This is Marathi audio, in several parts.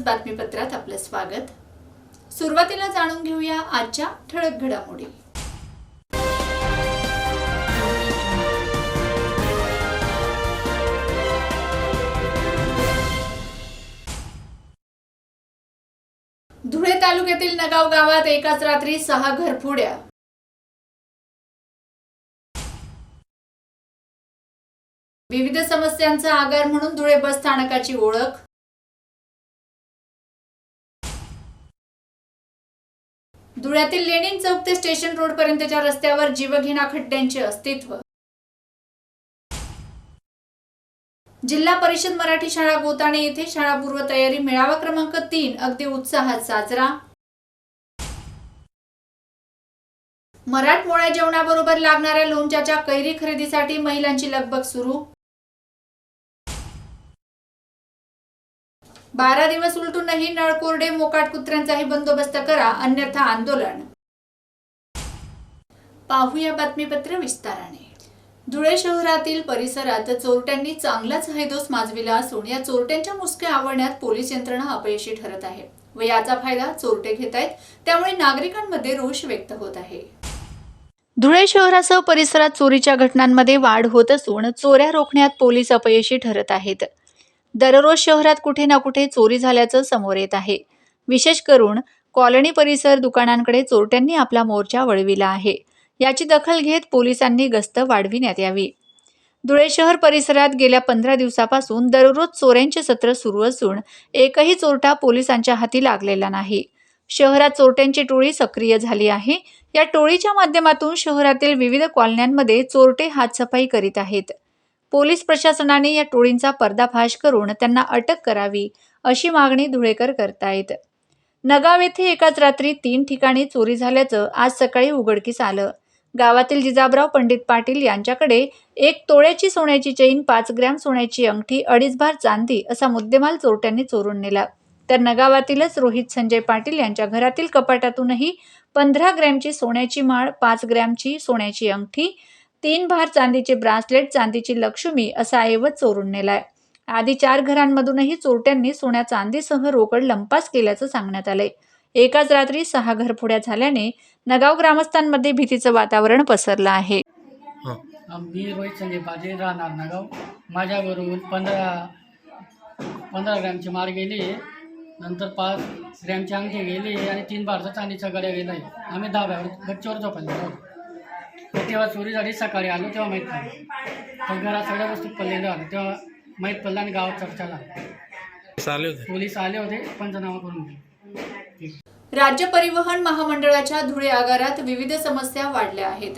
न्यूज बातमीपत्रात आपलं स्वागत. सुरुवातीला जाणून घेऊया आजच्या ठळक घडामोडी. धुळे तालुक्यातील नगाव गावात एकाच रात्री सहा घरफोड्या. विविध समस्यांचा आगार म्हणून धुळे बस स्थानकाची ओळख. धुळ्यातील लेणीन चौक ते स्टेशन रोड पर्यंतच्या रस्त्यावर जीवघेणा खड्ड्यांचे अस्तित्व. जिल्हा परिषद मराठी शाळा गोताणे येथे शाळापूर्व तयारी मेळावा क्रमांक तीन अगदी उत्साहात साजरा. मराठमोळ्या जेवणाबरोबर लागणाऱ्या लोणच्याच्या कैरी खरेदीसाठी महिलांची लगबग सुरू. बारा दिवस उलटूनही नळकोरडे मोकाट कुत्र्यांचाही बंदोबस्त करा अन्यथा आंदोलन. पाहूया बातमीपत्र विस्ताराने. धुळे शहरातील परिसरात चोरट्यांनी चांगलाच हैदोस माजविला असून या चोरट्यांच्या मुसक्या आवडण्यात पोलीस यंत्रणा अपयशी ठरत आहे व याचा फायदा चोरटे घेत आहेत त्यामुळे नागरिकांमध्ये रोष व्यक्त होत आहे. धुळे शहरासह परिसरात चोरीच्या घटनांमध्ये वाढ होत असून चोऱ्या रोखण्यात पोलीस अपयशी ठरत आहेत. दररोज शहरात कुठे ना कुठे चोरी झाल्याचं समोर येत आहे. विशेष करून कॉलनी परिसर दुकानांकडे चोरट्यांनी आपला मोर्चा वळविला आहे. याची दखल घेत पोलिसांनी गस्त वाढविण्यात यावी. धुळे शहर परिसरात गेल्या पंधरा दिवसापासून दररोज चोऱ्यांचे सत्र सुरू असून एकही चोरटा पोलिसांच्या हाती लागलेला नाही. शहरात चोरट्यांची टोळी सक्रिय झाली आहे. या टोळीच्या माध्यमातून शहरातील विविध कॉलन्यांमध्ये चोरटे हातसफाई करीत आहेत. पोलीस प्रशासनाने या टोळींचा पर्दाफाश करून त्यांना अटक करावी अशी मागणी धुळेकर करतायत. नगाव येथे एकाच रात्री तीन ठिकाणी चोरी झाल्याचं आज सकाळी उघडकीस आलं. गावातील जिजाबराव पंडित पाटील यांच्याकडे एक तोळ्याची सोन्याची चेन पाच ग्रॅम सोन्याची अंगठी अडीच भार चांदी असा मुद्देमाल चोरट्यांनी चोरून नेला. तर नगावातीलच रोहित संजय पाटील यांच्या घरातील कपाटातूनही पंधरा ग्रॅमची सोन्याची माळ पाच ग्रॅमची सोन्याची अंगठी तीन भार चांदीचे ब्रासलेट चांदीची लक्ष्मी असा ऐवज चोरून नेलाय. आधी चार घरांमधूनही चोरट्यांनी सोन्या चांदीसह रोकड लंपास केल्याचं सांगण्यात आलंय. एकाच रात्री सहा घरफोड्या झाल्याने नगाव ग्रामस्थांमध्ये भीतीचं वातावरण पसरलं आहे. मी रोहित संजय पाटील राहणार नागाव. माझ्याबरोबर पंधरा पंधरा ग्रॅमची माळ गेली. नंतर पाच ग्रॅमची अंगठी गेली आणि तीन बारचा चांदीचा गड्या गेला आहे आम्ही दहाव्यावर गच्चीवर झोपायला तेव्हा चोरी झाली सकाळी आलो तेव्हा माहीत पडलं. तर घरात सगळ्या वस्तू पडलेलं झालं तेव्हा माहीत पडलं आणि गावात चर्चा झाला आले होते? पोलीस आले होते पंचनामा करून गेले राज्य परिवहन महामंडळाच्या धुळे आगारात विविध समस्या वाढल्या आहेत.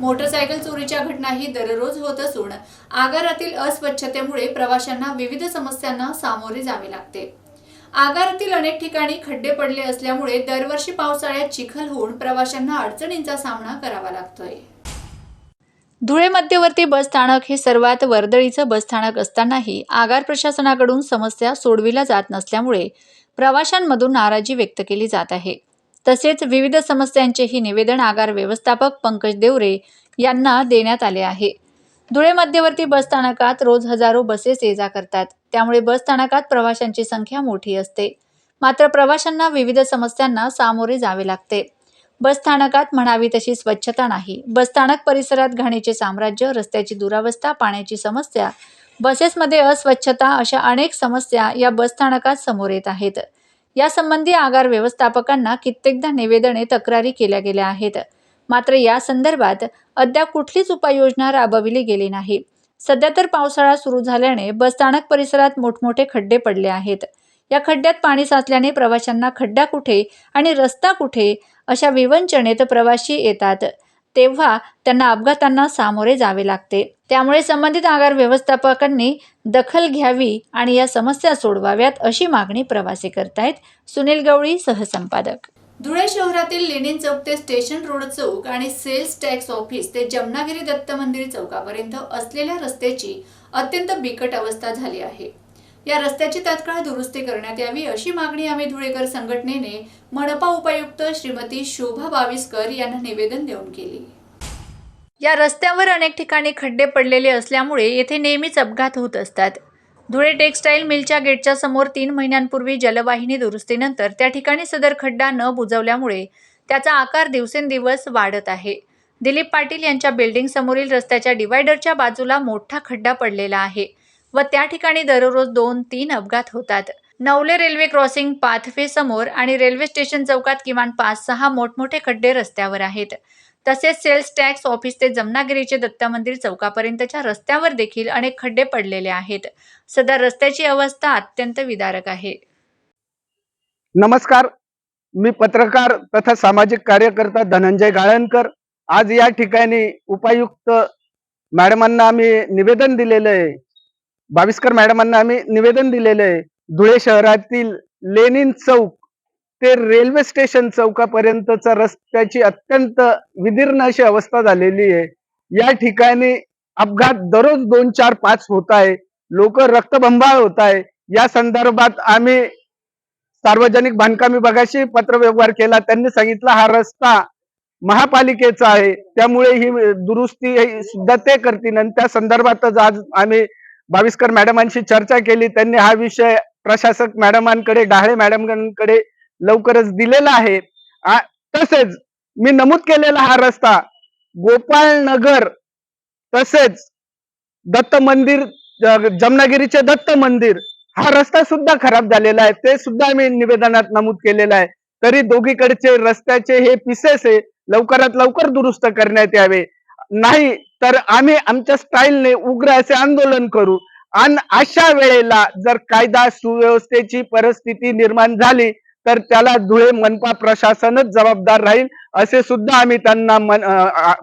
मोटरसायकल चोरीच्या घटनाही दररोज होत असून आगारातील अस्वच्छतेमुळे प्रवाशांना विविध समस्यांना सामोरे जावे लागते. आगारातील अनेक ठिकाणी खड्डे पडले असल्यामुळे दरवर्षी पावसाळ्यात चिखल होऊन प्रवाशांना अडचणींचा सामना करावा लागतोय. धुळे मध्यवर्ती बस स्थानक हे सर्वात वर्दळीचं बसस्थानक असतानाही आगार प्रशासनाकडून समस्या सोडविल्या जात नसल्यामुळे प्रवाशांमधून नाराजी व्यक्त केली जात आहे. तसेच विविध समस्यांचेही निवेदन आगार व्यवस्थापक पंकज देवरे यांना देण्यात आले आहे. धुळे मध्यवर्ती बसस्थानकात रोज हजारो बसेस ये जा करतात. त्यामुळे बसस्थानकात प्रवाशांची संख्या मोठी असते. मात्र प्रवाशांना विविध समस्यांना सामोरे जावे लागते. बसस्थानकात म्हणावी तशी स्वच्छता नाही. बसस्थानक परिसरात घाणीचे साम्राज्य रस्त्याची दुरावस्था पाण्याची समस्या बसेसमध्ये अस्वच्छता अशा अनेक समस्या या बसस्थानकात समोर येत आहेत. यासंबंधी आगार व्यवस्थापकांना कित्येकदा निवेदने तक्रारी केल्या गेल्या आहेत. मात्र या संदर्भात अद्याप कुठलीच उपाययोजना राबविली गेली नाही. सध्या तर पावसाळा सुरू झाल्याने बसस्थानक परिसरात मोठमोठे खड्डे पडले आहेत. या खड्ड्यात पाणी साचल्याने प्रवाशांना खड्डा कुठे आणि रस्ता कुठे अशा विवंचनेत प्रवासी येतात तेव्हा त्यांना अपघातांना सामोरे जावे लागते. त्यामुळे संबंधित आगार व्यवस्थापकांनी दखल घ्यावी आणि या समस्या सोडवाव्यात अशी मागणी प्रवासी करतायत. सुनील गवळी सहसंपादक. धुळे शहरातील लेनिन चौक ते स्टेशन रोड चौक आणि सेल्स टॅक्स ऑफिस ते जमनागिरी दत्त मंदिर चौकापर्यंत असलेल्या रस्त्याची अत्यंत बिकट अवस्था झाली आहे. या रस्त्याची तात्काळ दुरुस्ती करण्यात यावी अशी मागणी आम्ही धुळेकर संघटनेने मनपा उपायुक्त श्रीमती शोभा बावीसकर यांना निवेदन देऊन केली. या रस्त्यावर अनेक ठिकाणी खड्डे पडलेले असल्यामुळे येथे नेहमीच अपघात होत असतात. धुळे टेक्स्टाईल मिलच्या गेटच्या समोर तीन महिन्यांपूर्वी जलवाहिनी दुरुस्तीनंतर त्या ठिकाणी सदर खड्डा न बुजवल्यामुळे त्याचा आकार दिवसेंदिवस वाढत आहे. दिलीप पाटील यांच्या बिल्डिंग समोरील रस्त्याच्या डिवायडरच्या बाजूला मोठा खड्डा पडलेला आहे. व त्या ठिकाणी दररोज दोन तीन अपघात होतात. नवले रेल्वे क्रॉसिंग पाथवे समोर आणि रेल्वे स्टेशन चौकात किमान पाच सहा मोठमोठे खड्डे रस्त्यावर आहेत. तसेच सेल्स टॅक्स ऑफिस ते जमनागिरीचे दत्त मंदिर चौकापर्यंतच्या रस्त्यावर देखील अनेक खड्डे पडलेले आहेत. सध्या रस्त्याची अवस्था अत्यंत विदारक आहे. नमस्कार. मी पत्रकार तथा सामाजिक कार्यकर्ता धनंजय गाळणकर. आज या ठिकाणी उपायुक्त मॅडमांना आम्ही निवेदन दिलेलं आहे. बाविस्कर मॅडमांना आम्ही निवेदन दिलेलं आहे धुळे शहरातील लेनिन चौक ते रेल्वे स्टेशन चौकापर्यंतचा रस्त्याची अत्यंत विदीर्ण अशी अवस्था झालेली आहे. या ठिकाणी अपघात दररोज दोन चार पाच होत आहे. लोक रक्तबंबाळ होत आहे. या संदर्भात आम्ही सार्वजनिक बांधकाम विभागाशी पत्रव्यवहार केला. त्यांनी सांगितलं हा रस्ता महापालिकेचा आहे. त्यामुळे ही दुरुस्ती सुद्धा ते करतील आणि त्या संदर्भातच आज आम्ही बाविस्कर मॅडमांशी चर्चा केली. त्यांनी हा विषय प्रशासक मॅडमांकडे डहाळे मॅडमांकडे लवकरच दिलेला आहे. तसेच मी नमूद केलेला हा रस्ता गोपाळ नगर तसेच दत्त मंदिर जमनागिरीचे दत्त मंदिर हा रस्ता सुद्धा खराब झालेला आहे. ते सुद्धा मी निवेदनात नमूद केलेलं आहे. तरी दोघीकडचे रस्त्याचे हे पिसेस आहे लवकरात लवकर दुरुस्त करण्यात यावे. नाही तर आम्ही आमच्या स्टाईलने उग्र असे आंदोलन करू. आणि अशा वेळेला जर कायदा सुव्यवस्थेची परिस्थिती निर्माण झाली तर त्याला धुळे मनपा प्रशासनच जबाबदार राहील असे सुद्धा आम्ही त्यांना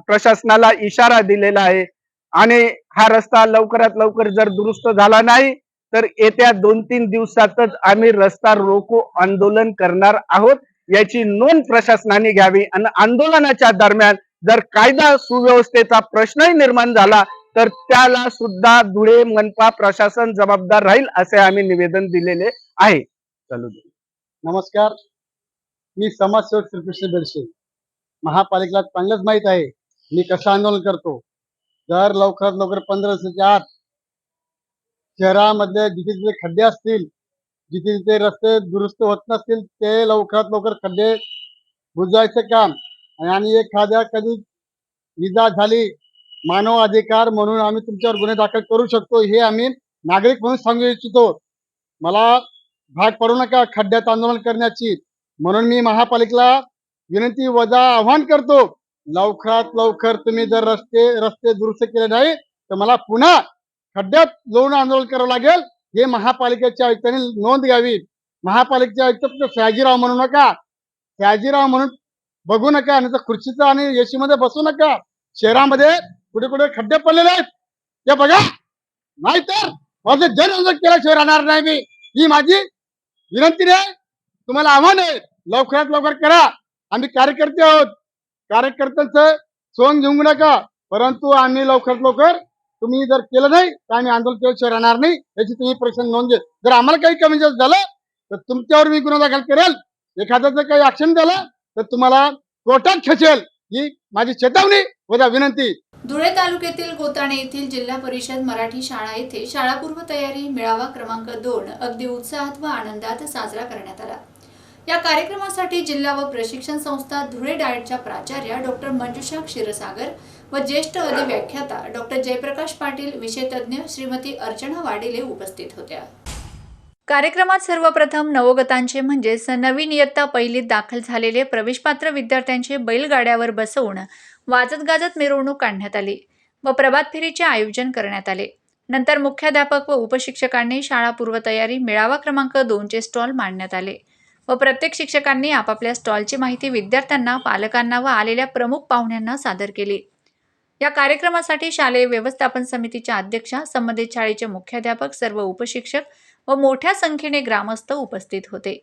प्रशासनाला इशारा दिलेला आहे. आणि हा रस्ता लवकरात लवकर जर दुरुस्त झाला नाही तर येत्या दोन तीन दिवसातच आम्ही रस्ता रोको आंदोलन करणार आहोत याची नोंद प्रशासनाने घ्यावी. आणि आंदोलनाच्या दरम्यान जर कायदा सुव्यवस्थेचा प्रश्नही निर्माण झाला तर त्याला सुद्धा धुळे मनपा प्रशासन जबाबदार राहील असे आम्ही निवेदन दिलेले आहे. चालू नमस्कार. मी समाजसेवक श्रीकृष्ण बेडशे महापालिकेला चांगलंच माहीत आहे मी कसं आंदोलन करतो? जर लवकरात लवकर पंधरा दिवसाच्या आत शहरामध्ये जिथे जिथे खड्डे असतील जिथे जिथे रस्ते दुरुस्त होत नसतील ते लवकरात लवकर खड्डे बुजवायचं काम आणि एखाद्या कधी इजा झाली मानव अधिकार म्हणून आम्ही तुमच्यावर गुन्हे दाखल करू शकतो हे आम्ही नागरिक म्हणून सांगू इच्छितो. मला भाग पडू नका खड्ड्यात आंदोलन करण्याची. म्हणून मी महापालिकेला विनंती वजा आव्हान करतो. लवकरात लवकर तुम्ही जर रस्ते रस्ते दुरुस्त केले नाही तर मला पुन्हा खड्ड्यात जाऊन आंदोलन करावं लागेल हे महापालिकेच्या आयुक्तांनी नोंद घ्यावी. महापालिकेचे आयुक्त फक्त सयाजीराव म्हणू नका. सयाजीराव म्हणून बघू नका आणि खुर्चीचा आणि एसी मध्ये बसू नका. शहरामध्ये कुठे कुठे खड्डे पडलेले आहेत. ते बघा. नाही तर माझं जन केल्याशिवाय राहणार नाही मी. ही माझी विनंती आहे. तुम्हाला आव्हान आहे. लवकरात लवकर करा. आम्ही कार्यकर्ते आहोत. कार्यकर्त्यांचं सोंग घेऊ नका. परंतु आम्ही लवकरात लवकर तुम्ही जर केलं नाही तर आम्ही आंदोलन केल्याशिवाय राहणार नाही. याची तुम्ही परीक्षा नोंद घ्या. जर आम्हाला काही कमी जास्त झालं तर तुमच्यावर मी गुन्हा दाखल करेल. एखाद्याचं काही ऍक्शन झालं तर तुम्हाला कोर्टात खेचेल ही माझी चेतावणी वजा विनंती. धुळे तालुक्यातील गोताणे येथील जिल्हा परिषद मराठी शाळा येथे शाळापूर्व तयारी मेळावा क्रमांक दोन अगदी उत्साहात व आनंदात साजरा करण्यात आला. या कार्यक्रमासाठी जिल्हा व प्रशिक्षण संस्था धुळे डाएटच्या प्राचार्या डॉक्टर मंजुषा क्षीरसागर व ज्येष्ठ अधिव्याख्याता डॉक्टर जयप्रकाश पाटील विषय तज्ज्ञ श्रीमती अर्चना वाडिले उपस्थित होत्या. कार्यक्रमात सर्वप्रथम नवोगतांचे म्हणजेच नवीन इयत्ता पहिलीत दाखल झालेले प्रवेशपात्र विद्यार्थ्यांचे बैलगाड्यावर बसवून वाजत गाजत मिरवणूक काढण्यात आली व प्रभात फेरीचे आयोजन करण्यात आले. नंतर मुख्याध्यापक व उपशिक्षकांनी शाळा पूर्वतयारी मेळावा क्रमांक दोनचे स्टॉल मांडण्यात आले व प्रत्येक शिक्षकांनी आपापल्या स्टॉलची माहिती विद्यार्थ्यांना पालकांना व आलेल्या प्रमुख पाहुण्यांना सादर केली. या कार्यक्रमासाठी शालेय व्यवस्थापन समितीच्या अध्यक्षा संबंधित शाळेचे मुख्याध्यापक सर्व उपशिक्षक व मोठ्या संख्येने ग्रामस्थ उपस्थित होते.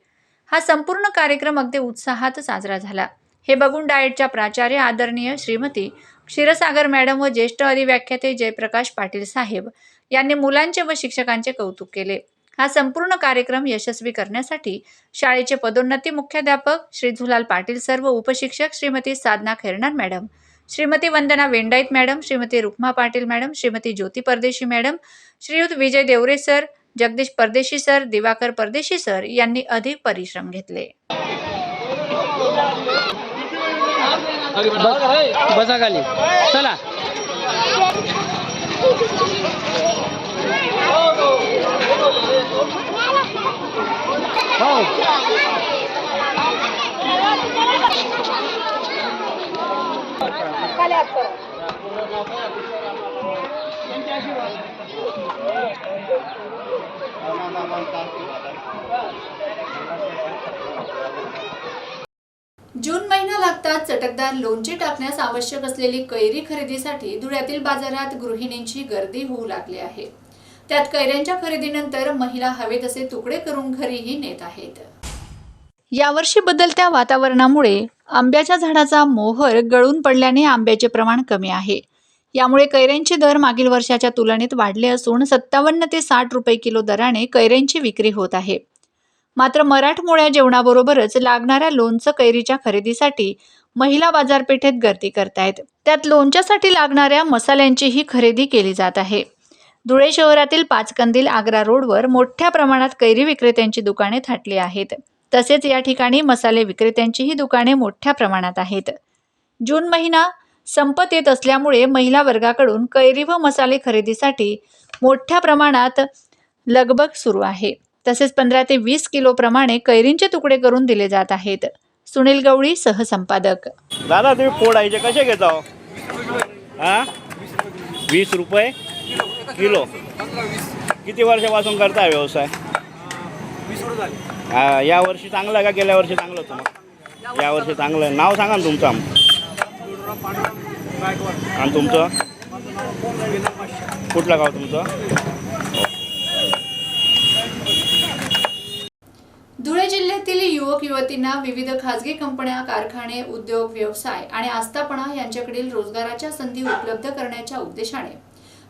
हा संपूर्ण कार्यक्रम अगदी उत्साहात साजरा झाला. हे बघून डाएटच्या प्राचार्य आदरणीय श्रीमती क्षीरसागर मॅडम व ज्येष्ठ अधिव्याख्याते जयप्रकाश पाटील साहेब यांनी मुलांचे व शिक्षकांचे कौतुक केले. हा संपूर्ण कार्यक्रम यशस्वी करण्यासाठी शाळेचे पदोन्नती मुख्याध्यापक श्री झुलाल पाटील सर्व उपशिक्षक Shrimati Sadhana Khernar madam Shrimati Vandana Vendait madam Shrimati Rukma Patil madam Shrimati Jyoti Pardeshi madam Shriyut Vijay Devre sir Jagdish Pardeshi sir Diwakar परदेशी सर यांनी अधिक परिश्रम घेतले. बसा खाली. चला. जून महिना लागताच चटकदार लोणचे टाकण्यास आवश्यक असलेली कैरी खरेदीसाठी धुळ्यातील बाजारात गृहिणींची गर्दी होऊ लागली आहे. त्यात कैऱ्यांच्या खरेदीनंतर महिला हवे तसे तुकडे करून घरीही नेत आहेत. यावर्षी बदलत्या वातावरणामुळे आंब्याच्या झाडाचा मोहर गळून पडल्याने आंब्याचे प्रमाण कमी आहे. यामुळे कैऱ्यांचे दर मागील वर्षाच्या तुलनेत वाढले असून सत्तावन्न ते साठ रुपये किलो दराने कैऱ्यांची विक्री होत आहे. मात्र मराठमोळ्या जेवणाबरोबरच लागणाऱ्या लोणचं कैरीच्या खरेदीसाठी महिला बाजारपेठेत गर्दी करतायत. त्यात लोणच्यासाठी लागणाऱ्या मसाल्यांचीही खरेदी केली जात आहे. धुळे शहरातील पाचकंदील आग्रा रोडवर मोठ्या प्रमाणात कैरी विक्रेत्यांची दुकाने थाटली आहेत. तसेच या ठिकाणी मसाले विक्रेत्यांचीही दुकाने मोठ्या प्रमाणात आहेत. जून महिना संपत येत असल्यामुळे महिला वर्गाकडून कैरी व मसाले खरेदीसाठी मोठ्या प्रमाणात लगबग सुरू आहे. तसेच पंधरा ते वीस किलो प्रमाणे कैरींचे तुकडे करून दिले जात आहेत. सुनील गवळी सहसंपादक. दादा तुम्ही फोडायचे कसे घेता हो? हा? वीस रुपये? किलो? किती वर्षापासून करता व्यवसाय? हा, या वर्षी चांगलं का? गेल्या वर्षी चांगलं होतं मग? या वर्षी चांगलं नाव सांगा ना तुमचं आणि तुमचं? कुठला गाव तुमचं? धुळे जिल्ह्यातील युवक युवतींना विविध खासगी कंपन्या कारखाने उद्योग व्यवसाय आणि आस्थापना यांच्याकडील रोजगाराच्या संधी उपलब्ध करण्याच्या उद्देशाने.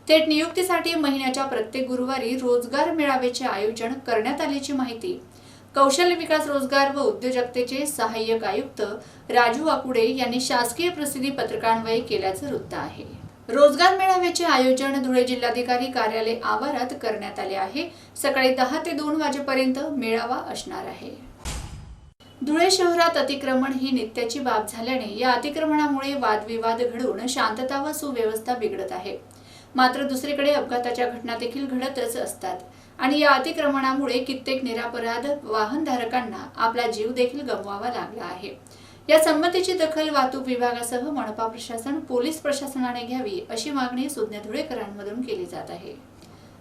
थेट नियुक्तीसाठी महिन्याच्या प्रत्येक गुरुवारी रोजगार मेळाव्याचे आयोजन करण्यात आल्याची माहिती कौशल्य विकास रोजगार व उद्योजकतेचे सहाय्यक आयुक्त राजू आकुडे यांनी शासकीय प्रसिद्धी पत्रकान्वये केल्याचं वृत्त आहे. रोजगार मेळाव्याचे आयोजन धुळे जिल्हाधिकारी कार्यालय आवारात करण्यात आले आहे. सकाळी दहा ते दोन वाजेपर्यंत मेळावा असणार आहे. धुळे शहरात अतिक्रमण ही नित्याची बाब झाल्याने या अतिक्रमणामुळे वादविवाद घडून शांतता व सुव्यवस्था बिघडत आहे. मात्र दुसरीकडे अपघाताच्या घटना देखील घडतच असतात. आणि या अतिक्रमणामुळे कित्येक निरापराध वाहनधारकांना आपला जीव देखील गमवावा लागला आहे. या संमतीची दखल वाहतूक विभागासह मनपा प्रशासन पोलीस प्रशासनाने घ्यावी अशी मागणी सुज्ञ धुळेकरांमधून केली जात आहे.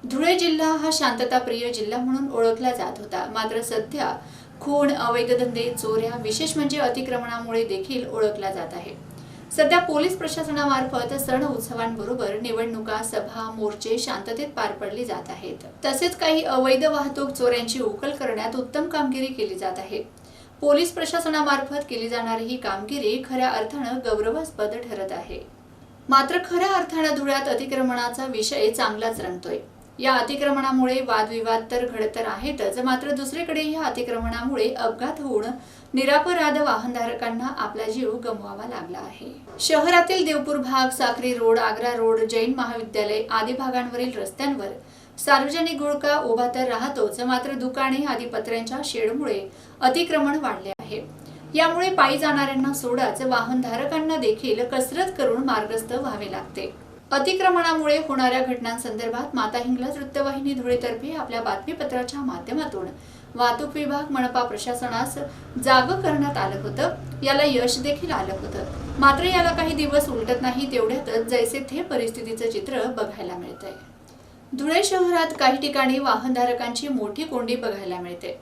धुळे जिल्हा हा शांतताप्रिय जिल्हा म्हणून ओळखला जात होता. मात्र सध्या खून अवैध धंदे चोऱ्या विशेष म्हणजे अतिक्रमणामुळे देखील ओळखला जात आहे. सध्या पोलीस प्रशासनामार्फत सण उत्सवांबरोबर निवडणुका सभा मोर्चे शांततेत पार पडली जात आहेत. तसेच काही अवैध वाहतूक चोऱ्यांची उकल करण्यात उत्तम कामगिरी केली जात आहे. पोलीस प्रशासनामार्फत केली जाणारी ही कामगिरी खऱ्या अर्थानं गौरवास्पद ठरत आहे. मात्र खऱ्या अर्थानं धुळ्यात अतिक्रमणाचा विषय चांगलाच रंगतोय. या अतिक्रमणामुळे वादविवाद तर घडत तर आहेतच मात्र दुसरीकडे या अतिक्रमणामुळे अपघात होऊन निरापराध वाहनधारकांना आपला जीव गमवावा लागला आहे. शहरातील देवपूर भाग साखरी रोड आग्रा रोड जैन महाविद्यालय आदी भागांवरील रस्त्यांवर सार्वजनिक गुळका उभा तर राहतोच मात्र दुकाने आदी पत्र्यांच्या शेडमुळे अतिक्रमण वाढले आहे. यामुळे पायी जाणाऱ्यांना सोडाच वाहनधारकांना देखील कसरत करून मार्गस्थ व्हावे लागते. अतिक्रमणामुळे होणाऱ्या घटनांसंदर्भात माता हिंगला वृत्तवाहिनी धुळेतर्फे आपल्या बातमीपत्राच्या माध्यमातून वाहतूक विभाग मनपा प्रशासनास जाग करण्यात आलं होतं. याला यश देखील आलं होतं. मात्र याला काही दिवस उलटत नाही तेवढ्यातच जैसे थे परिस्थितीचं चित्र बघायला मिळतंय. धुळे शहरात काही ठिकाणी वाहनधारकांची मोठी कोंडी बघायला मिळते.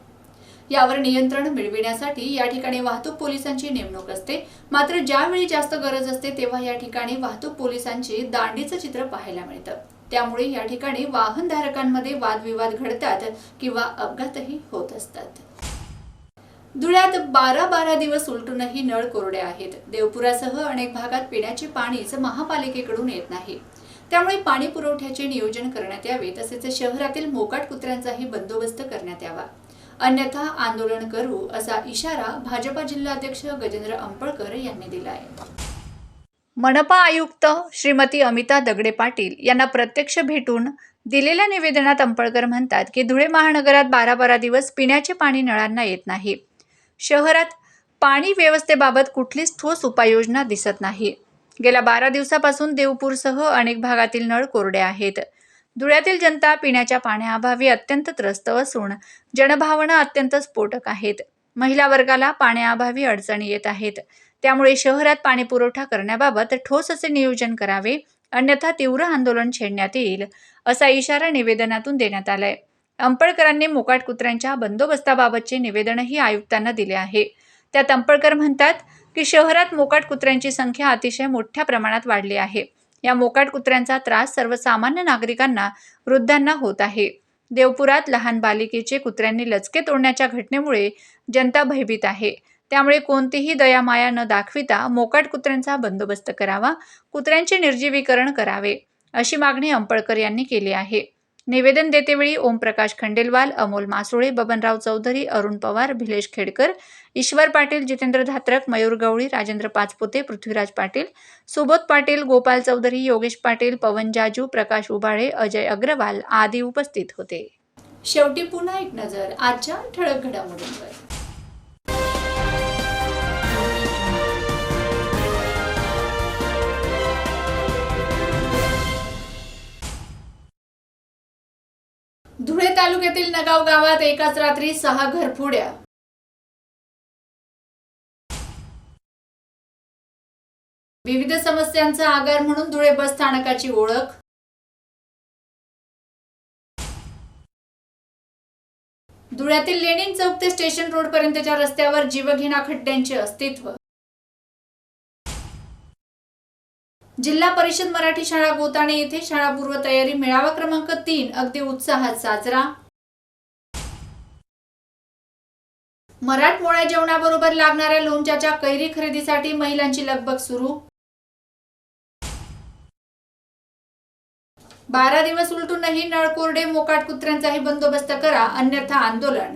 यावर नियंत्रण मिळविण्यासाठी या ठिकाणी वाहतूक पोलिसांची नेमणूक असते. मात्र ज्यावेळी जास्त गरज असते तेव्हा या ठिकाणी वाहतूक पोलिसांची दांडीचं चित्र पाहायला मिळतं. त्यामुळे या ठिकाणी वाहनधारकांमध्ये वादविवाद घडतात किंवा अपघातही होत असतात. धुळ्यात बारा बारा दिवस उलटूनही नळ कोरडे आहेत. देवपुरासह अनेक भागात पिण्याचे पाणीच महापालिकेकडून येत नाही. त्यामुळे पाणी पुरवठ्याचे नियोजन करण्यात यावे तसेच शहरातील मोकाट कुत्र्यांचाही बंदोबस्त करण्यात यावा. अन्यथा आंदोलन करू असा इशारा भाजपा जिल्हाध्यक्ष गजेंद्र अंपळकर यांनी दिला आहे मनपा आयुक्त श्रीमती अमिता दगडे पाटील यांना प्रत्यक्ष भेटून दिलेल्या निवेदनात अंपळकर म्हणतात की धुळे महानगरात बारा बारा दिवस पिण्याचे पाणी नळांना येत नाही. शहरात पाणी व्यवस्थेबाबत कुठलीच ठोस उपाययोजना दिसत नाही. गेल्या बारा दिवसापासून देवपूरसह अनेक भागातील नळ कोरडे आहेत. धुळ्यातील जनता पिण्याच्या पाण्याअभावी अत्यंत त्रस्त असून जनभावना अत्यंत स्फोटक आहेत. महिला वर्गाला पाण्याअभावी अडचणी येत आहेत. त्यामुळे शहरात पाणीपुरवठा करण्याबाबत ठोस असे नियोजन करावे अन्यथा तीव्र आंदोलन छेडण्यात येईल असा इशारा निवेदनातून देण्यात आलाय. अंपळकरांनी मोकाट कुत्र्यांच्या बंदोबस्ताबाबतचे निवेदनही आयुक्तांना दिले आहे. त्यात अंपळकर म्हणतात की शहरात मोकाट कुत्र्यांची संख्या अतिशय मोठ्या प्रमाणात वाढली आहे. या मोकाट कुत्र्यांचा त्रास सर्वसामान्य नागरिकांना वृद्धांना होत आहे. देवपुरात लहान बालिकेचे कुत्र्यांनी लचके तोडण्याच्या घटनेमुळे जनता भयभीत आहे. त्यामुळे कोणतीही दयामाया न दाखविता मोकाट कुत्र्यांचा बंदोबस्त करावा कुत्र्यांचे निर्जीवीकरण करावे अशी मागणी अंपळकर यांनी केली आहे. निवेदन देतेवेळी ओमप्रकाश खंडेलवाल अमोल मासोळे बबनराव चौधरी अरुण पवार भिलेश खेडकर ईश्वर पाटील जितेंद्र धात्रक मयूर गवळी राजेंद्र पाचपुते पृथ्वीराज पाटील सुबोध पाटील गोपाल चौधरी योगेश पाटील पवन जाजू प्रकाश उभाळे अजय अग्रवाल आदी उपस्थित होते. शेवटी पुन्हा एक नजर आजच्या ठळक घडामोडींवर. धुळे तालुक्यातील नगाव गावात एकाच रात्री सहा घरफोड्या. विविध समस्यांचा आगार म्हणून धुळे बस स्थानकाची ओळख. धुळ्यातील लेनिन चौक ते स्टेशन रोड पर्यंतच्या रस्त्यावर जीवघेणा खड्ड्यांचे अस्तित्व. जिल्हा परिषद मराठी शाळा गोताणे येथे शाळापूर्व तयारी मेळावा क्रमांक तीन अगदी उत्साहात साजरा. मराठमोळ्या जेवणाबरोबर लागणाऱ्या लोणच्याच्या कैरी खरेदीसाठी महिलांची लगबग सुरू. बारा दिवस उलटूनही नळकोरडे मोकाट कुत्र्यांचाही बंदोबस्त करा अन्यथा आंदोलन.